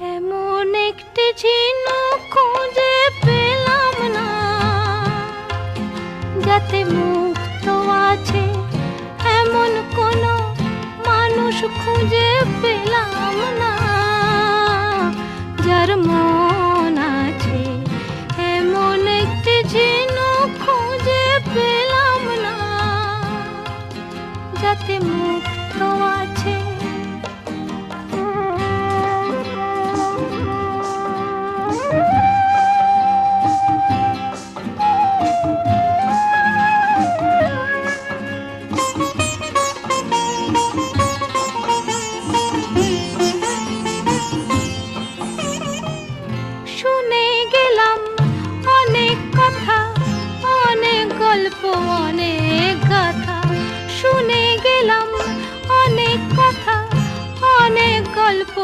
এমন একটি ঝিনুক যাতে মুক্ত আছে এমন কোন মানুষ খুঁজে পেলাম না আছে এমন একটি ঝিনুক খুঁজে যাতে মুক্ত আছে গল্প অনেক কথা শুনে গেলাম অনেক কথা অনেক গল্প